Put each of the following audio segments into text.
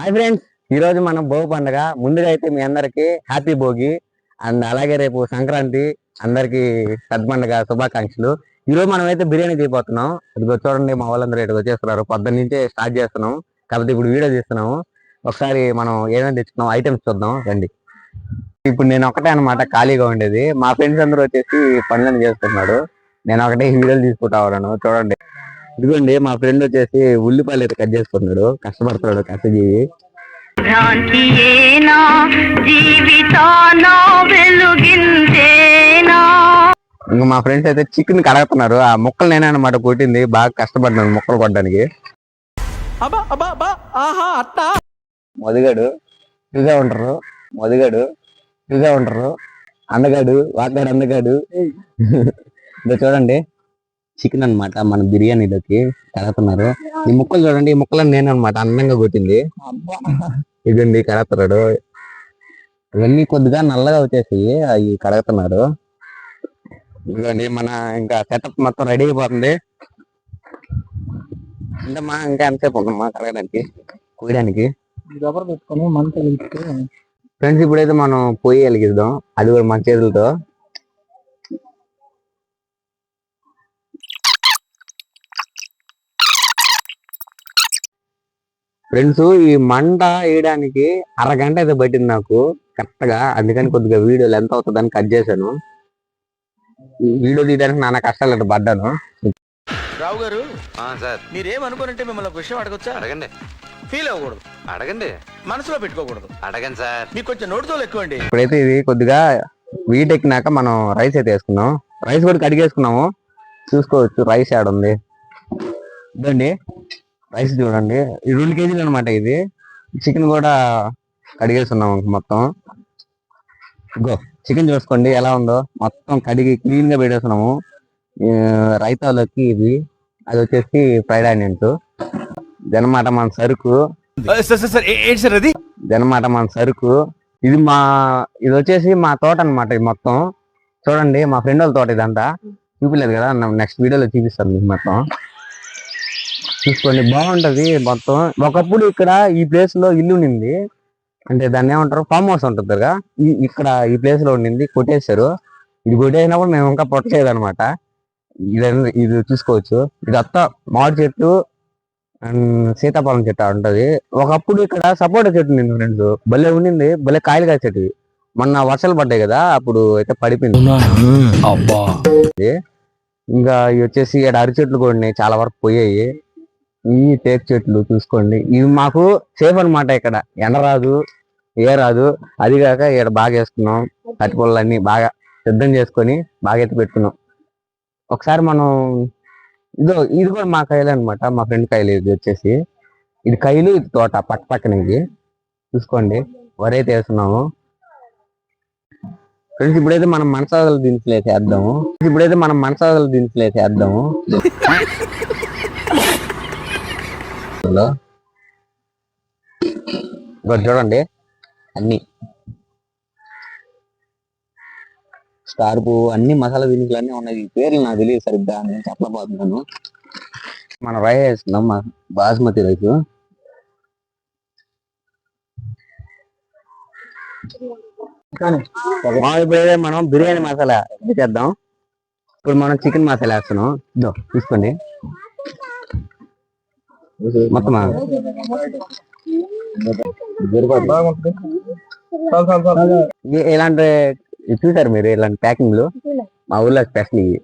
Hi friends ఈ రోజు మనం భోగి పండుగ. ముందుగా అయితే మీ అందరికి హ్యాపీ భోగి అండ్ అలాగే రేపు సంక్రాంతి అందరికి పెద్ద శుభాకాంక్షలు. ఈ రోజు మనం అయితే బిర్యానీ తీయబోతున్నాం. ఇదిగో చూడండి మా వాళ్ళందరూ ఇక్కడికి వచ్చేస్తున్నారు. పొద్దున్న నుంచే స్టార్ట్ చేస్తున్నాం. కాకపోతే ఇప్పుడు వీడియో తీస్తున్నాము. ఒకసారి మనం ఏమేమి తెచ్చుకున్నాం ఐటమ్స్ చూద్దాం రండి. ఇప్పుడు నేను ఒకటే అన్నమాట ఖాళీగా ఉండేది. మా ఫ్రెండ్స్ అందరూ వచ్చేసి పనులను చేస్తున్నాడు నేను ఒకటే వీడియోలు తీసుకుంటా ఉన్నాను. చూడండి. ఇదిగోండి మా ఫ్రెండ్ వచ్చేసి ఉల్లిపాయలు అయితే కట్ చేసుకున్నాడు. కష్టపడుతున్నాడు కష్టజీవి ఇంకా మా ఫ్రెండ్స్ అయితే చికెన్ కడగతున్నారు. ఆ ముక్కలు నేనే అనమాట కొట్టింది. బాగా కష్టపడ్డాను ముక్కలు కొట్టడానికి. మొదగాడు ఇదిగా ఉంటారు. మొదగాడు ఇదిగా ఉంటారు. అందగాడు వాకాడు అందగాడు ఇదో చూడండి. చికెన్ అన్నమాట. మన బిర్యానీలోకి కడుగుతున్నారు ఈ ముక్కలు చూడండి ఈ ముక్కలను నేను అనమాట అందంగా కొట్టింది. ఇదండి కడుగుతున్నాడు. ఇవన్నీ కొద్దిగా నల్లగా వచ్చేసాయి అవి కడుగుతున్నారు. ఇదిగోండి మన ఇంకా సెటప్ మొత్తం రెడీ అయిపోతుంది. అంటే మా ఇంకా ఎంతసేపు ఉందమ్మా కడగడానికి కోయడానికి? ఫ్రెండ్స్ ఇప్పుడైతే మనం పొయ్యి వెలిగిద్దాం. అది కూడా మన చేతులతో. ఫ్రెండ్స్ ఈ మంట వేయడానికి అరగంట అయితే పట్టింది నాకు. కరెక్ట్గా. అందుకని కొద్దిగా వీడియో లెంత్ అవుతుందని కట్ చేశాను. వీడియో తీయడానికి నాన్న కష్టాలు అట్లా పడ్డాను. రావు గారు ఆ, సార్. మీరేమనుకోనంటే మిమ్మల్ని ఒక విషయం అడగొచ్చా? అడగండి. ఫీల్ అవ్వకూడదు. అడగండి. మనసులో పెట్టుకోకూడదు. అడగండి సార్. మీకు కొంచెం నోటితో ఎక్కువ అండి ఇప్పుడైతే ఇది కొద్దిగా వీట్ ఎక్కినాక మనం రైస్ అయితే వేసుకున్నాం రైస్ కూడా కడిగేసుకున్నాము. చూసుకోవచ్చు రైస్ యాడ్ ఉంది ఇదండి. రైస్ చూడండి. రెండు కేజీలు అనమాట ఇది. చికెన్ కూడా కడిగేస్తున్నాం మొత్తం. గో చికెన్ చూసుకోండి ఎలా ఉందో. మొత్తం కడిగి క్లీన్గా పెట్టేస్తున్నాము రైతాలోకి ఇది. అది వచ్చేసి ఫ్రైడ్ ఆనియన్స్. ఇదనమాట మన సరుకు. ఇదనమాట మన సరుకు. ఇది మా ఇది వచ్చేసి మా తోట అన్నమాట ఇది మొత్తం. చూడండి మా ఫ్రెండ్ వాళ్ళ తోట ఇదంతా. చూపిలేదు కదా నెక్స్ట్ వీడియోలో చూపిస్తాను మీకు మొత్తం. చూసుకోండి బాగుంటది మొత్తం. ఒకప్పుడు ఇక్కడ ఈ ప్లేస్లో ఇల్లు ఉండింది. అంటే దాన్ని ఏమంటారు? ఫామ్ హౌస్ ఉంటుంది కదా. ఇక్కడ ఈ ప్లేస్లో ఉండింది కొట్టేశారు. ఇది కొట్టేసినప్పుడు మేము ఇంకా పొట్టలేదు అనమాట ఇది ఇది చూసుకోవచ్చు. ఇది అత్త మామిడి చెట్టు అండ్ సీతాఫలం చెట్టు ఉంటది. ఒకప్పుడు ఇక్కడ సపోటా చెట్టు ఉండింది ఫ్రెండ్స్. భలే ఉండింది. భలే కాయలు కాసేటివి మొన్న వర్షాలు పడ్డాయి కదా అప్పుడు అయితే పడిపోయింది. ఇంకా ఇవి వచ్చేసి ఇక్కడ అరి చెట్లు కూడా చాలా వరకు పోయాయి. ఈ టేక్ చెట్లు చూసుకోండి. ఇవి మాకు సేఫ్ అనమాట ఇక్కడ. ఎండ రాదు ఏ రాదు అది కాక ఇక్కడ బాగా వేసుకున్నాం కట్టుకోళ్ళన్నీ బాగా సిద్ధం చేసుకొని బాగా ఎత్తి పెట్టుకున్నాం. ఒకసారి మనం ఇదో ఇది కూడా మా కైలు అనమాట మా ఫ్రెండ్ కైలు ఇది వచ్చేసి. ఇది కైలు ఇది తోట పక్క పక్కన ఇది. చూసుకోండి. వరైతే వేస్తున్నాము. ఫ్రెండ్స్ ఇప్పుడైతే మనం మనసాదలు దినుసులు వేసేద్దాము ఇప్పుడైతే మనం మనసాగల దినుసులు వేసేద్దాము హలో ఇక్కడ చూడండి అన్ని. స్టార్ పువ్వు అన్ని మసాలా దినుసులు అన్ని ఉన్నాయి. ఈ పేర్లు నాకు తెలియదు సరిగ్గా నేను చెప్పబోతున్నాను. మనం రైస్. వేస్తున్నాం మా బాస్మతి రైస్ ఇప్పుడైతే మనం బిర్యానీ మసాలా చేద్దాం. ఇప్పుడు మనం చికెన్ మసాలా వేస్తున్నాం. ఇదో తీసుకోండి. మొత్తం ఇ- ఇలాంటి చూసారు మీరు ఇలాంటి ప్యాకింగ్లు? మా ఊర్లో స్పెషల్ ఇవి.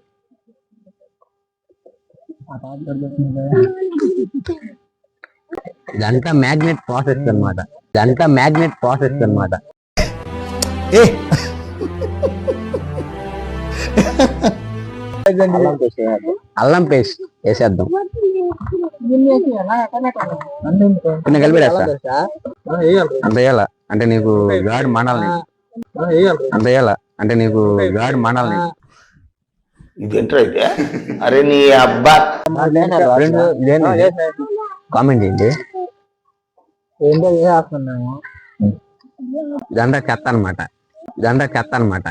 ఇదంతా మ్యాగ్నెట్ ప్రాసెస్ అన్నమాట. ఇదంతా మ్యాగ్నెట్ ప్రాసెస్ అన్నమాట. అల్లం పేస్ట్ వేసేద్దాం. కొన్ని కలిపేస్తా అంత వేయాల? అంటే నీకు గాడి మండాలి అంత వేయాల? అంటే నీకు గాడి అయితే అరే నీ అబ్బా. కామెంట్ చేయండి. ఏంటో చేస్తున్నాము ఇదంతా చెత్త అనమాట ఇదంతా చెత్త అనమాట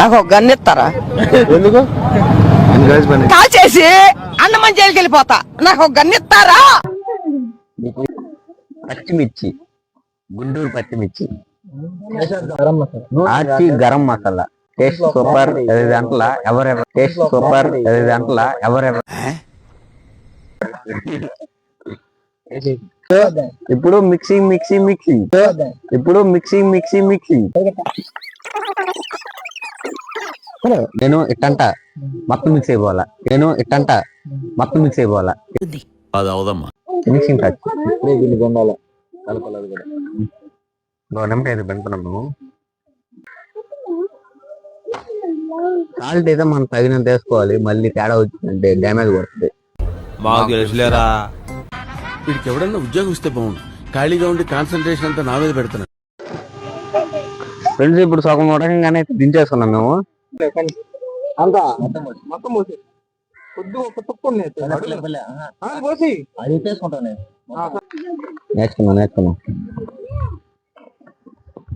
నాకు గన్నెత్తారా? ఎందుకు? కాల్చేసి అన్నమని జైలుకి వెళ్ళిపోతా నాకు గన్నెత్తారా? పచ్చిమిర్చి. గుంటూరు పచ్చిమిర్చి. గరం మసాలా ఆచి గరం మసాలా. Taste super. అది అంటలా ఎవరెవర్ టేస్ట్ సూపర్. అది అంటలా ఎవరెవర్ ఇప్పుడు మిక్సింగ్ మిక్సింగ్ మిక్సింగ్. ఇప్పుడు మిక్సింగ్ మిక్సింగ్ మిక్సింగ్. నేను ఇట్టంట మొత్తం మిక్స్ అయిపోవాలా? నేను ఇట్టంట మొత్తం మిక్స్ అయిపోవాలా? అది అవదమ్మా. మిక్సింగ్ టచ్ దీన్ని పొందాలి కలపలేదు కూడా? గవర్నమెంట్ అయితే పెంచుతున్నాము సాల్ట్ అయితే మనం తగినంత వేసుకోవాలి. మళ్ళీ తేడా వచ్చిందంటే డ్యామేజ్ పడుతుంది మాకు తెలుసులేరా. వీడికి ఎవడన్నా ఉద్యోగం ఇస్తే బాగుండు. ఖాళీగా ఉండి కాన్సన్ట్రేషన్ అంతా నా మీద పెడుతున్నాడు. ఫ్రెండ్స్ ఇప్పుడు సగం ఉడకంగానే అయితే దించేసుకున్నాం మేము. అంతా? మొత్తం పోసి కొద్దిగా ఒక పోసి అది తీసుకుంటాను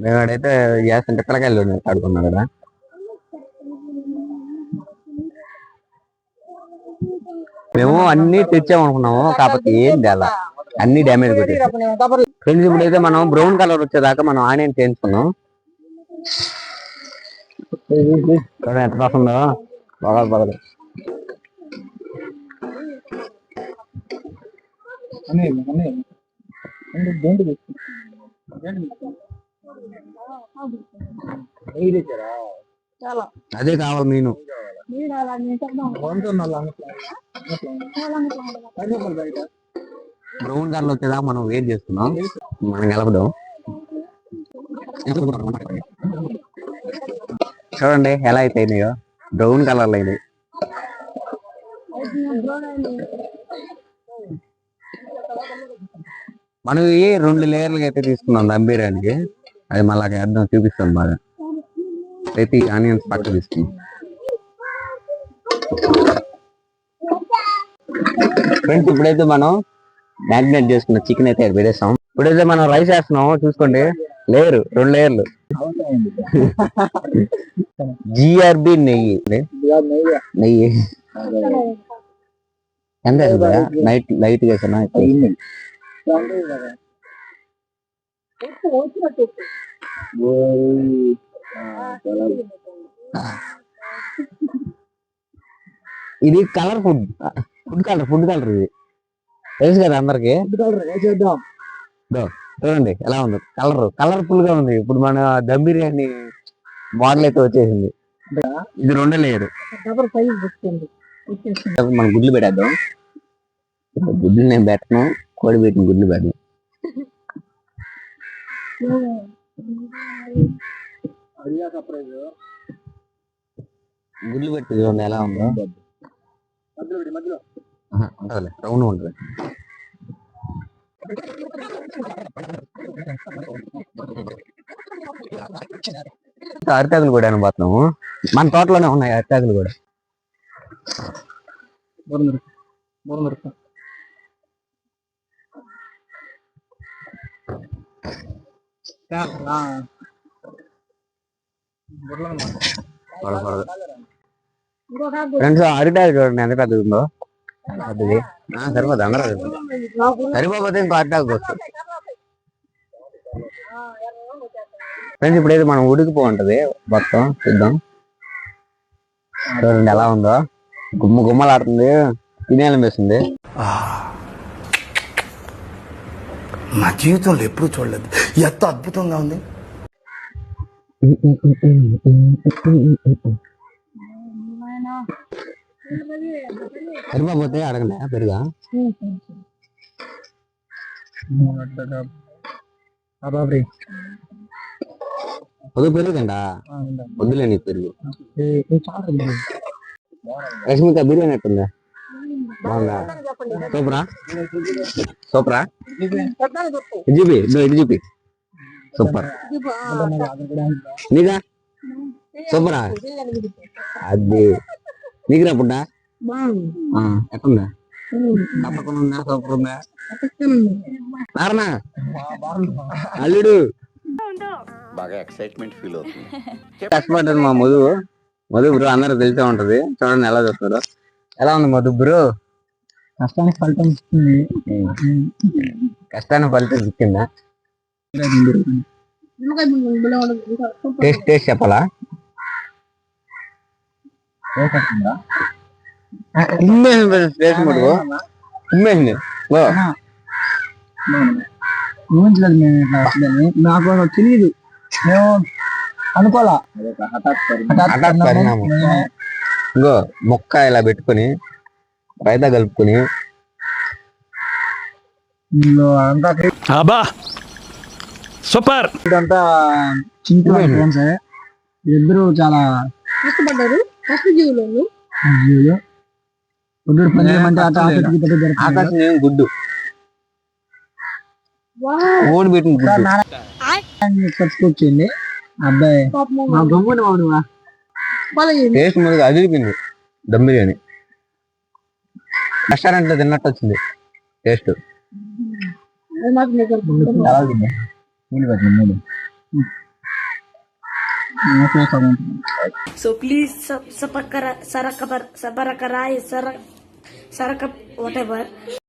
మేము ఆడైతే అంటే పిల్లకాయలు ఆడుకున్నాం కదా. మేము అన్ని తెచ్చామనుకున్నాము కాకపోతే ఏం తేలా. అన్ని డ్యామేజ్ కొట్టేసి ఫ్రెండ్స్ ఇప్పుడైతే మనం బ్రౌన్ కలర్ వచ్చేదాకా మనం ఆనియన్ చేయించుకున్నాం. ఎంత వస్తుందో బాగా అదే కావాలి వంతున్నా బ్రౌన్ కలర్ వచ్చేదాకా మనం వెయిట్ చేస్తున్నాం. మనం గెలపదాం చూడండి ఎలా అయితే బ్రౌన్ కలర్లో మనం ఏ రెండు లేయర్లుగా అయితే తీసుకున్నాం దమ్ బిర్యానీకి. అది మళ్ళా అర్థం చూపిస్తాం బాగా. ప్రతి ఆనియన్స్ పక్క తీసుకున్నాం. ఫ్రెండ్స్ ఇప్పుడైతే మనం మ్యాగ్నేట్ చేసుకున్న చికెన్ అయితే ఇక్కడ పెట్టేస్తాం ఇప్పుడైతే మనం రైస్ వేస్తున్నాం చూసుకోండి. లేయర్ రెండు లేయర్లు జిఆర్బి నెయ్యి. నెయ్యి. ఎంత నైట్ లైట్ వేసానా ఇది colour food food colour food colour ఇది. తెలుసు కదా అందరికి? చేద్దాం? చూడండి ఎలా ఉంది? కలర్ కలర్ఫుల్గా ఉంది. ఇప్పుడు మన దమ్ బిర్యానీ మోడల్ అయితే వచ్చేసింది. ఇది రెండో లేయర్. మనం గుడ్లు పెట్టేద్దాం. గుడ్లు నేను పెట్టను కోడి పెట్టిన గుడ్లు పెట్టను. గుడ్లు పెట్టి చూడండి ఎలా ఉందో. రౌండ్ ఉంటుంది అరిటాకులు కూడా పోతున్నాము మన తోటలోనే ఉన్నాయి అరిటాకులు కూడా మూడు మూడు మిరప ఫ్రెండ్స్ అరిటాకు చూడండి ఎంత పెద్దది ఉందో ఆ, సరిపోదు అందరూ సరిపోతే ఇంకో వస్తుంది ఫ్రెండ్స్ ఇప్పుడైతే మనం ఉడికిపో ఉంటది మొత్తం చూద్దాం. చూడండి ఎలా ఉందో. గుమ్మ గుమ్మలాడుతుంది తినేయాలనిపిస్తుంది నా జీవితంలో ఎప్పుడు చూడలేదు. ఎంత అద్భుతంగా ఉంది. సరిపోతే అడగండి పెరుగా బాబ్రీ వద్దు పెరుగుదండా వద్దులే నీ పెరుగు చాలా రష్మిక బిర్యానీ ఎట్టుందా బాగుందా సూపరా సూపరా ఇది చూపి ఇదో ఇది చూపి సూపర్ నీదా సూపరా అది నీకు రాపుడ్డా ఎట్టుందా? తప్పకుండా ఉందా? సూపర్ ఉందా నారనా? అల్లుడు. బాగా ఎక్సైట్మెంట్ ఫీల్ అవుతుంది. కష్టపడ్డది మా మధు. మధు బ్రో అందరూ తెలిసే ఉంటది. చూడండి ఎలా చూస్తారు. ఎలా ఉంది మధు బ్రో? కష్టానికి ఫలితం ఇస్తుంది. కష్టాన్ని ఫలితం చిక్కిందా టేస్ట్ టేస్ట్ చెప్పాలా? ఉమ్మేసింది టేస్ట్ మటుకు. ఉమ్మేసింది ఓ, ఊహించలేదు మేము ఇట్లా వస్తుందని నాకు తెలియదు మేము అనుకోవాలా ఇంకో మొక్క ఇలా పెట్టుకొని రైతా కలుపుకొని. సూపర్! ఇదంతా ఫ్రెండ్స్. ఇద్దరు చాలా కష్టపడ్డారు కష్టజీవులు జీవులు గుడ్డు. ఓడి పెట్టిన గుడ్డు. నారాయణ సబ్స్క్రైబ్ చేయండి అబ్బాయి మా గమ్మున టేస్ట్ ముందుగా అదిరిపోయింది. దమ్ బిర్యానీ. రెస్టారెంట్లో తిన్నట్టు వచ్చింది. టేస్ట్. ఎలా सो प्लीज सपोर्ट करा सारा खबर सबर करा सर सारा कप वॉट एव्हर